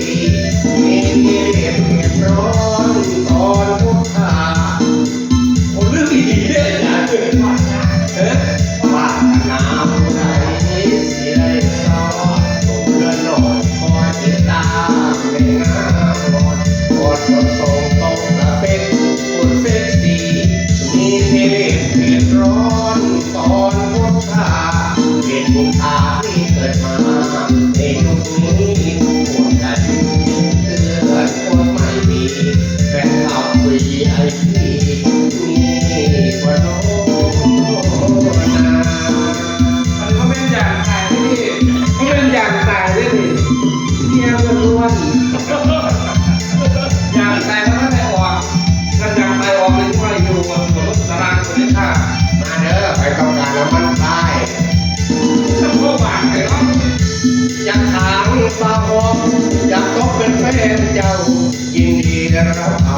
City.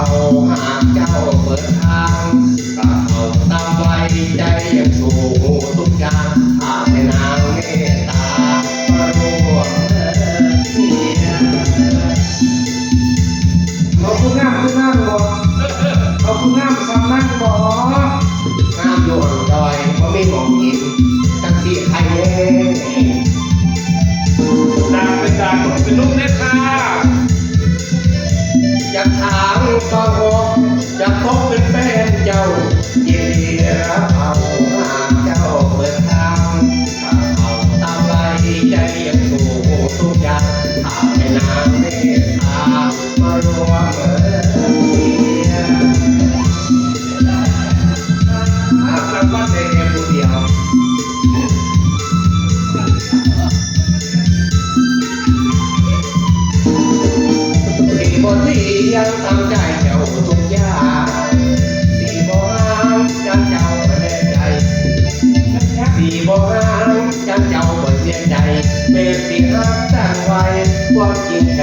าหากเจ้าเปิดทางกล่าวตามไว้ใจยังถูกทุกอย่างากให้นางเมตตามาร่วมเดินขอคุณน้ำคุณน้ำบอกขอบคุณน้ำซ้ำนั่งบอกน้ำดวงดอยเพราะไม่มองกินจังสีไทยเล่ดังเป็นดังเป็นลูกเล็กค่ะอยากถาม ก็พอจะพบเป็นแฟนเจ้า ที่รักตั้งไว้ความจริงใจ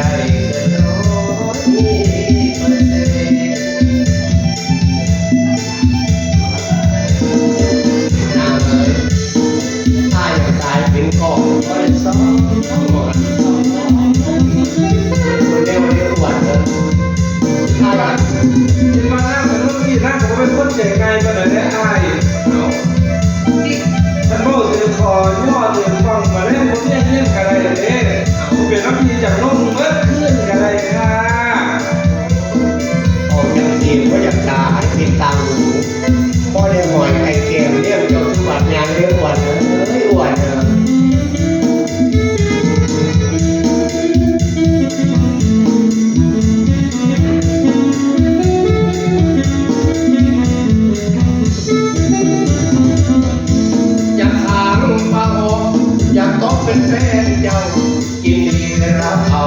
กินเนื้อเผา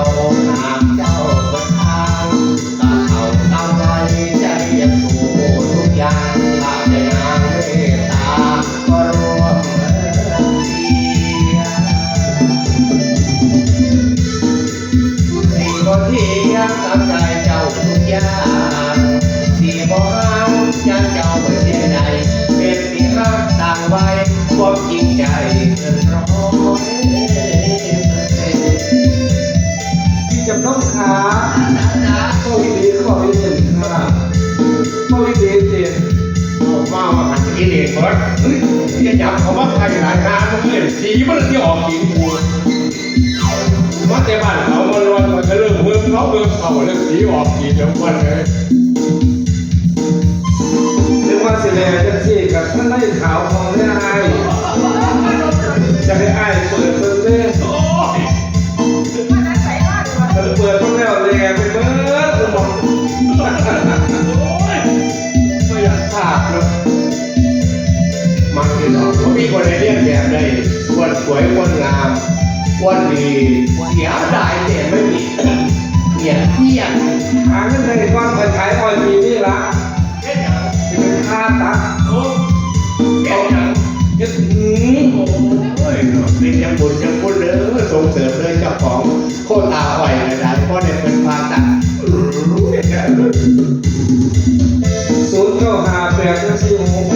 พ่อวิธีข้อวิธีห้าพ่อวิธีเจ็ดบอกว่าว่าหันกิเลสเบิดเฮ้ยอย่าจับเขาว่าใครหลายงานมันเพื่อนสีมันที่ออกหินปูนมาเต่บ้านเขามันวันมันก็เริ่มเบิ่มเขาเบิ่มเขาเริ่มสีออกหินแล้วันเลยนึงว่าสิแลจะเจ๊กับท่านได้ขาวของได้ไอ้จะให้ไอ้เปิด เรียกแบบใดควรสวยควรงามควรดีเสียดายแต่ไม่มีเหยียดเที่ยงหาเงินได้ก่อนไปขายอ้อยปีนี้ละเฮ็ดหยังเป็นค่าตัดโอ้เฮ็ดหยังเฮ็ดหืมโอ้ยเป็นยังบุญยังบุญเด้อส่งเสริมเลยเจ้าของโคตรอาอ่อยเลยนะเพราะเนี่ยเป็นพาตัดศูนย์เก้าห้าแปดจังซี่หก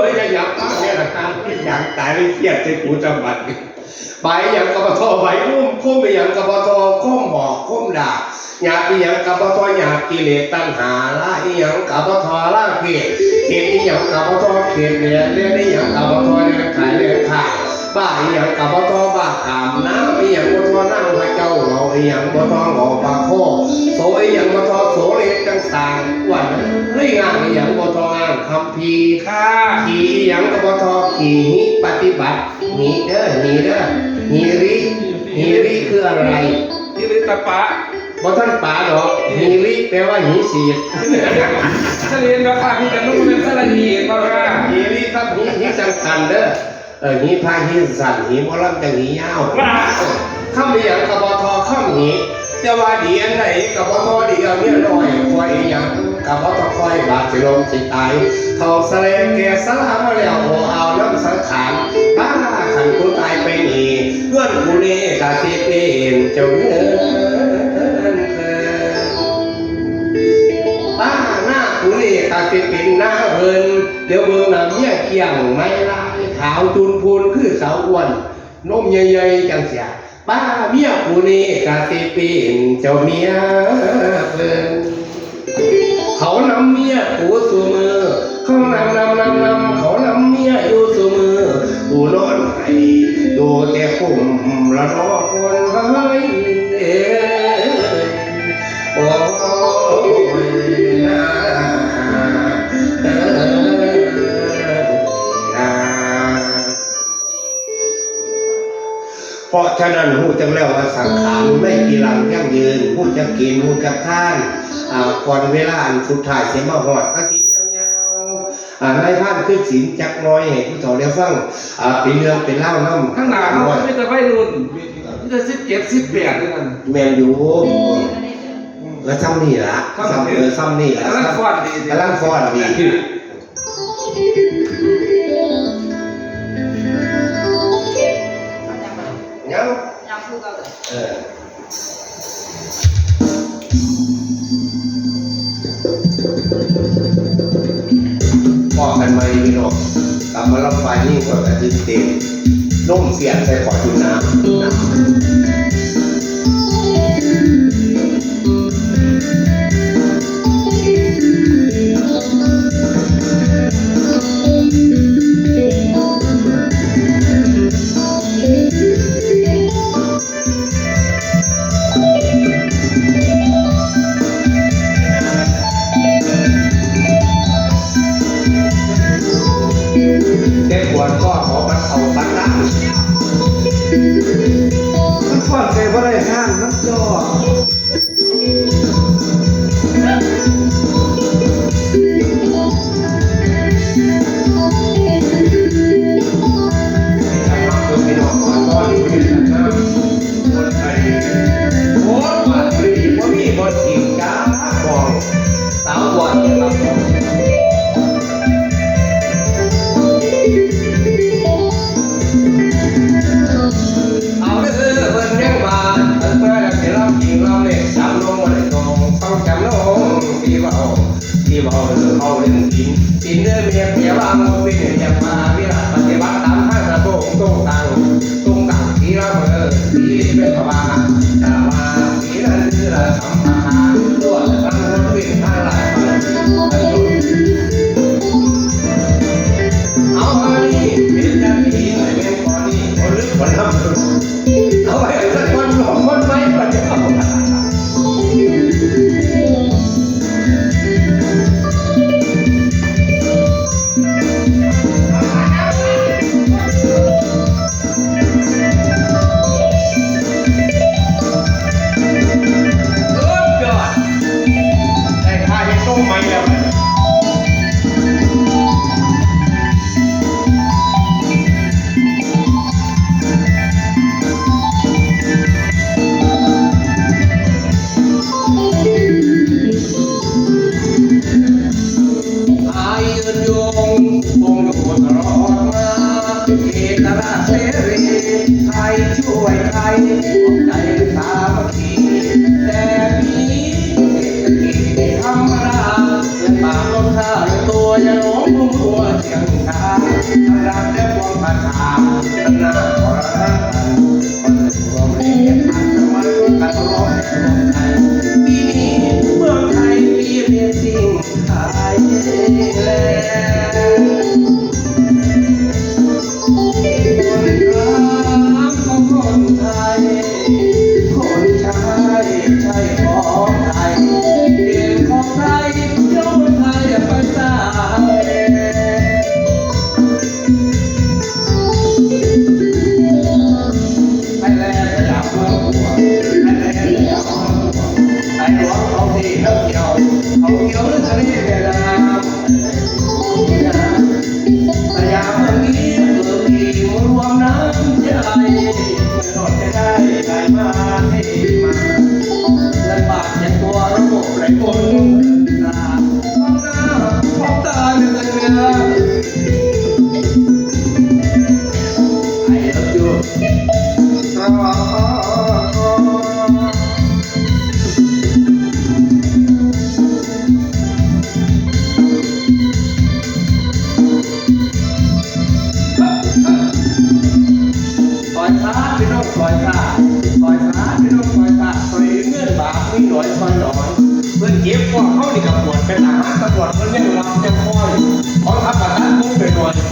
อย่างว่าเมื่อจะยากตาเนี่ยนะอยากตายไม่เครียดใจกูจะบัดใบอย่างกับทอใบโน้มคุ้มไปอย่างกับทอคุ้มหอกคุ้มด่าอยากไปอย่างกับทออยากกิเลสตัณหาละอีอย่างกับทอละเกลียดเกลียดอีอย่างกับทอเกลียดเนี่ยเรียนอีอย่างกับทอเนี่ยขายเรียนขาย บ้าเอียงกับทอบ้าขามน้ำเอียงกับทอนั่งพระเจ้าเราเอียงกับทอหงอปากโคโสอียงกับทอโสเล็กจังสางวันเฮ้งานอียงกับทองานคำพีค่าขี่เอียงกับทอขี่หิปฏิบัติหีเด้อหีเด้อหีริหีริคืออะไรที่ลิตาปะบ่ท่านป่าดอกหีริแปลว่าหีสีดเรียนราคาพี่จะนุ่งเป็นสลัดหีก็ค่ะหีริครับหีหีสำคัญเด้อ เออหีพาหีสั่นหีหมอลำจังหียาวข้ามอีหยังกับบทข้ามหีแต่ว่าดีอันไหนกับบทดีเอาเนี่ยน้อยคอยอีหยังกับบทคอยบาดสิลมสิตายเท่าแสลงแก่สลามาแล้วโอเอาน้ำสังขารบ้าขันกูตายไปนี่เพื่อนกูนี่กาสิเป็นเจ้าเงินเออป้าหน้ากูนี่ตาสิเป็นหน้าเอินเดี๋ยวเบิ่งน้ำเนี่ยเกี่ยงไม่ลาย ขาวจุนพูนคือสาวอ้วนนมใหญ่ๆจังเสียป้าเมียกูนี่กาสิเป็นเจ้าเมียเพิ่นเขานำเมียกูสู่มือเขานำนำนำนำเขานำเมียอยู่สู่มือกูนอนไห้ดูแต่คุ้มละนอคนเฮ้ย ฉะนั้นหูจังแล้วว่าสังขารไม่กีรังยั่งยืนหูจะกินหูจะท่านอ่าก่อนเวลาอันสุดท้ายเสียมาหอดอาสียาวๆอ่าในท่านคือศีลจักน้อยให้ผู้เฒ่าได้ฟังอ่าเป็นเรื่องเป็นเล่าน้ำข้างหน้าเขาไม่จะไม่รุ่นมีแต่สิบเจ็ดสิบแปดด้วยกันแมนอยู่แล้วซ้ำนี่ละซ้ำเออซ้ำนี่ละกำลังฟอดดีกำลังฟอนดี เออพอกันไหมพี่น้องกลับมารับไฟนี่ก่อนอาทิตย์เต็มนุ่มเสียงใส่ขอจุดน้ำ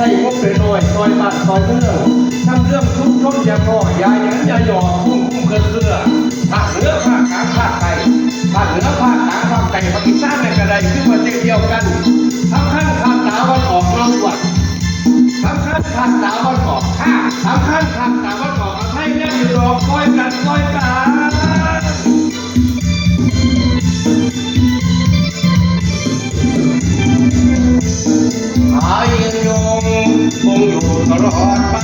ใส่งบเป็นหน่อยซอยบ้านซอยเมืองทั้งเรื่องทุมชนย่าพ่อยายนั้นยาหยอกคุ้งคุ้งเครือเครือภาเนื้อภาคกางภาคใต้ภาคเนื้อภาคกางภาคใต้ภาคอีสานในกระไดขึ้นมาเจ็ดเดียวกันทั้งขั้นภาคตาวันออกนอกวัดทั้งขั้นภาคตาวันออกข้าทั้งขั้นภาคตาวันออกให้แน่อยู่รอคอยกันคอยกันายังยงคงอยู่ตลอดไป